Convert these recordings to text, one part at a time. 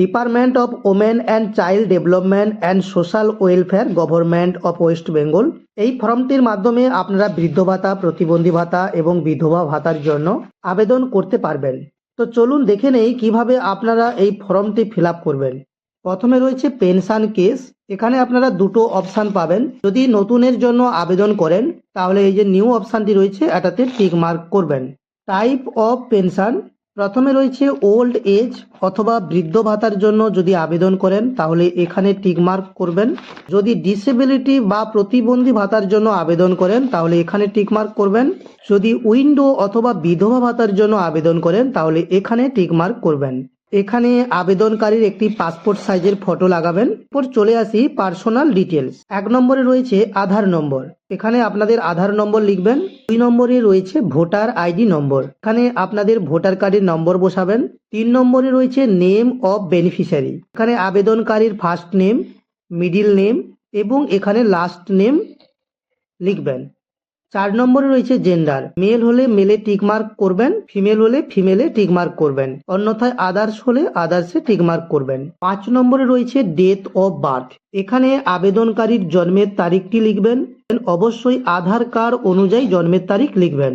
Department of women and child development and social welfare government of West Bengal. এই ফর্মটির মাধ্যমে আপনারা বৃদ্ধ ভাতা, প্রতিবন্ধী ভাতা এবং বিধবা ভাতার জন্য আবেদন করতে পারবেন। তো চলুন দেখে নেই কীভাবে আপনারা এই ফর্মটি ফিল করবেন। প্রথমে রয়েছে পেনশন কেস। এখানে আপনারা দুটো অপশান পাবেন। যদি নতুনের জন্য আবেদন করেন, তাহলে এই যে নিউ অপশানটি রয়েছে, এটাতে টিক মার্ক করবেন। টাইপ অফ পেনশন প্রথমে রয়েছে ওল্ড এজ অথবা বৃদ্ধ ভাতার জন্য যদি আবেদন করেন, তাহলে এখানে টিকমার্ক করবেন। যদি ডিসেবিলিটি বা প্রতিবন্ধী ভাতার জন্য আবেদন করেন, তাহলে এখানে টিকমার্ক করবেন। যদি উইন্ডো অথবা বিধবা ভাতার জন্য আবেদন করেন, তাহলে এখানে টিকমার্ক করবেন। এখানে আবেদনকারীর একটি পাসপোর্ট সাইজের ফটো লাগাবেন। এরপর চলে আসি পার্সোনাল ডিটেলস এক নম্বরে রয়েছে আধার নম্বর। এখানে আপনাদের আধার নম্বর লিখবেন। দুই নম্বরে রয়েছে ভোটার আইডি নম্বর। এখানে আপনাদের ভোটার কার্ডের নম্বর বসাবেন। তিন নম্বরে রয়েছে নেম অফ বেনিফিশিয়ারি এখানে আবেদনকারীর ফার্স্ট নেম মিডিল নেম এবং এখানে লাস্ট নেম লিখবেন। চার নম্বরে রয়েছে জেন্ডার মেল হলে মেলে টিকমার্ক করবেন ফিমেল হলে ফিমেলে টিকমার্ক করবেন। অন্যথায় আদার্স হলে আদার্সে টিকমার্ক করবেন। পাঁচ নম্বরে রয়েছে ডেথ অফ বার্থ এখানে আবেদনকারীর জন্মের তারিখটি লিখবেন অবশ্যই আধার কার্ড অনুযায়ী জন্মের তারিখ লিখবেন।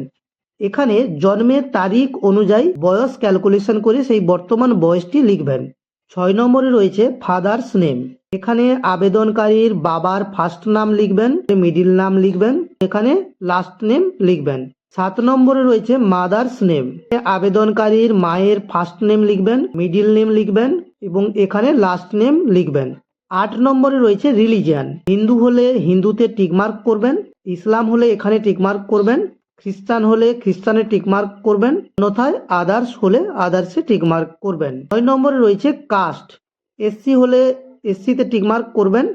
এখানে জন্মের তারিখ অনুযায়ী বয়স ক্যালকুলেশন করে সেই বর্তমান বয়সটি লিখবেন। ছয় নম্বরে রয়েছে ফাদার্স নেম এখানে আবেদনকারীর বাবার ফার্স্ট নাম লিখবেন মিডিল নাম লিখবেন, এখানে লাস্ট নেম লিখবেন। সাত নম্বরে রয়েছে মাদার্স নেম আবেদনকারীর মায়ের ফার্স্ট নেম লিখবেন মিডিল নেম লিখবেন এবং এখানে লাস্ট নেম লিখবেন। আট নম্বরে রয়েছে রিলিজিয়ান হিন্দু হলে হিন্দুতে টিকমার্ক করবেন, ইসলাম হলে এখানে টিকমার্ক করবেন, খ্রিস্টান হলে খ্রিস্টানে টিকমার্ক করবেন, অন্যথায় আদার্স হলে আদার্সে টিকমার্ক করবেন। নয় নম্বরে রয়েছে কাস্ট এসসি হলে এসসিতে টিকমার্ক করবেন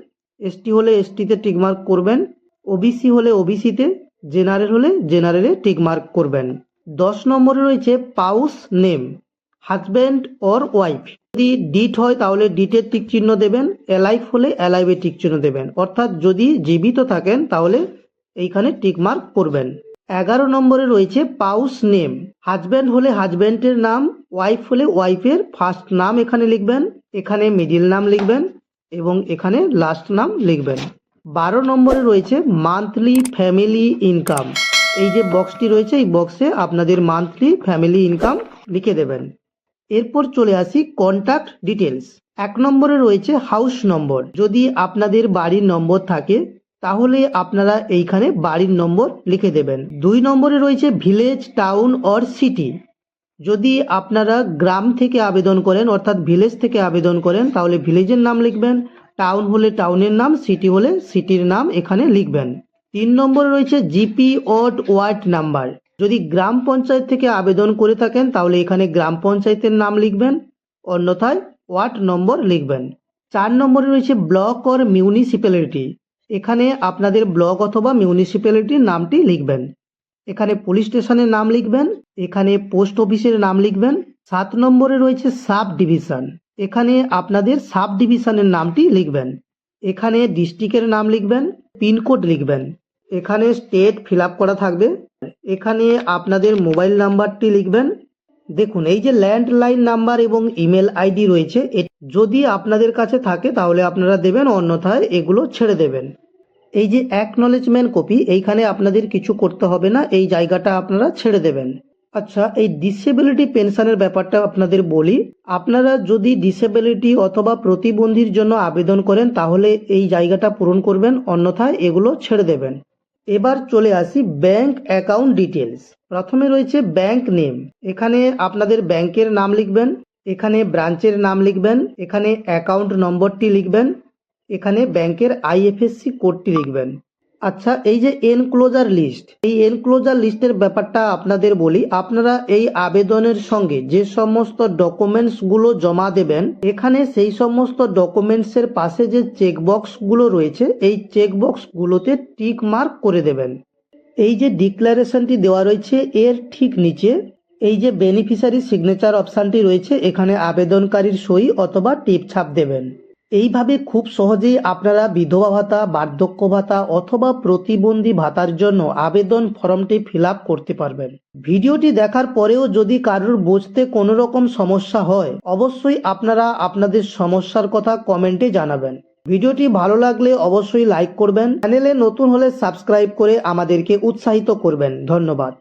এসটি হলে এসটিতে টিকমার্ক করবেন ওবিসি হলে ওবিসিতে জেনারেল হলে জেনারেলে টিকমার্ক করবেন। দশ নম্বরে রয়েছে spouse name, husband or wife. যদি ডিট হয় তাহলে ডিটের টিক চিহ্ন দেবেন অ্যালাইভ হলে অ্যালাইভের টিক চিহ্ন দেবেন। অর্থাৎ যদি জীবিত থাকেন তাহলে এইখানে টিকমার্ক করবেন। এগারো নম্বরে রয়েছে পাউস নেম, হাজব্যান্ড হলে হাজব্যান্ডের নাম, ওয়াইফ হলে ওয়াইফের ফার্স্ট নাম এখানে লিখবেন, এখানে মিডিল নাম লিখবেন। এবং এখানে লাস্ট নাম লিখবেন। বারো নম্বরে রয়েছে মান্থলি ফ্যামিলি ইনকাম এই যে বক্সটি রয়েছে, এই বক্সে আপনাদের মান্থলি ফ্যামিলি ইনকাম লিখে দেবেন। এরপর চলে আসি কন্ট্যাক্ট ডিটেলস এক নম্বরে রয়েছে হাউস নম্বর যদি আপনাদের বাড়ির নম্বর থাকে, তাহলে আপনারা এইখানে বাড়ির নম্বর লিখে দেবেন। দুই নম্বরে রয়েছে ভিলেজ টাউন অর সিটি যদি আপনারা গ্রাম থেকে আবেদন করেন, অর্থাৎ ভিলেজ থেকে আবেদন করেন, তাহলে ভিলেজের নাম লিখবেন, টাউন হলে টাউনের নাম, সিটি হলে সিটির নাম এখানে লিখবেন। তিন নম্বরে রয়েছে জিপি অড ওয়ার্ড নাম্বার। যদি গ্রাম পঞ্চায়েত থেকে আবেদন করে থাকেন, তাহলে এখানে গ্রাম পঞ্চায়েতের নাম লিখবেন, অন্যথায় ওয়ার্ড নম্বর লিখবেন। চার নম্বরে রয়েছে ব্লক অর মিউনিসিপ্যালিটি। এখানে আপনাদের ব্লক অথবা মিউনিসিপ্যালিটির নামটি লিখবেন। এখানে পুলিশ স্টেশনের নাম লিখবেন, এখানে পোস্ট অফিসের নাম লিখবেন, সাত নম্বরে রয়েছে সাব ডিভিশন। এখানে আপনাদের সাব ডিভিশনের নামটি লিখবেন। এখানে ডিস্ট্রিক্টের নাম লিখবেন, পিনকোড লিখবেন। এখানে স্টেট ফিল করা থাকবে। এখানে আপনাদের মোবাইল নাম্বারটি লিখবেন। দেখুন, এই যে ল্যান্ডলাইন নাম্বার এবং ইমেল আইডি রয়েছে যদি আপনাদের কাছে থাকে তাহলে আপনারা দেবেন, অন্যথায় এগুলো ছেড়ে দেবেন। এই যে অ্যাকনলেজমেন্ট কপি এইখানে আপনাদের কিছু করতে হবে না, এই জায়গাটা আপনারা ছেড়ে দেবেন। আচ্ছা এই ডিসেবিলিটি পেনশনের ব্যাপারটা আপনাদের বলি। আপনারা যদি ডিসেবিলিটি অথবা প্রতিবন্ধীর জন্য আবেদন করেন, তাহলে এই জায়গাটা পূরণ করবেন, অন্যথায় এগুলো ছেড়ে দেবেন। এবার চলে আসি ব্যাংক অ্যাকাউন্ট ডিটেলস প্রথমে রয়েছে ব্যাংক নেম এখানে আপনাদের ব্যাংকের নাম লিখবেন, এখানে ব্রাঞ্চের নাম লিখবেন, এখানে অ্যাকাউন্ট নম্বরটি লিখবেন এখানে ব্যাংকের আইএফএসসি কোডটি লিখবেন। আচ্ছা এই যে এনক্লোজার লিস্ট এই এনক্লোজার লিস্টের ব্যাপারটা আপনাদের বলি। আপনারা এই আবেদনের সঙ্গে যে সমস্ত ডকুমেন্টসগুলো জমা দেবেন, এখানে সেই সমস্ত ডকুমেন্টস এর পাশে যে চেকবক্সগুলো রয়েছে, এই চেকবক্স গুলোতে টিক মার্ক করে দেবেন। এই যে ডিক্লারেশনটি দেওয়া রয়েছে, এর ঠিক নিচে এই যে বেনিফিশিয়ারি সিগনেচার অপশানটি রয়েছে, এখানে আবেদনকারীর সই অথবা টিপ ছাপ দেবেন। এইভাবে খুব সহজেই আপনারা বিধবা ভাতা, বার্ধক্য ভাতা অথবা প্রতিবন্ধী ভাতার জন্য আবেদন ফর্মটি ফিল করতে পারবেন। ভিডিওটি দেখার পরেও যদি কারোর বুঝতে কোনো রকম সমস্যা হয়, অবশ্যই আপনারা আপনাদের সমস্যার কথা কমেন্টে জানাবেন। ভিডিওটি ভালো লাগলে অবশ্যই লাইক করবেন। চ্যানেলে নতুন হলে সাবস্ক্রাইব করে আমাদেরকে উৎসাহিত করবেন। ধন্যবাদ।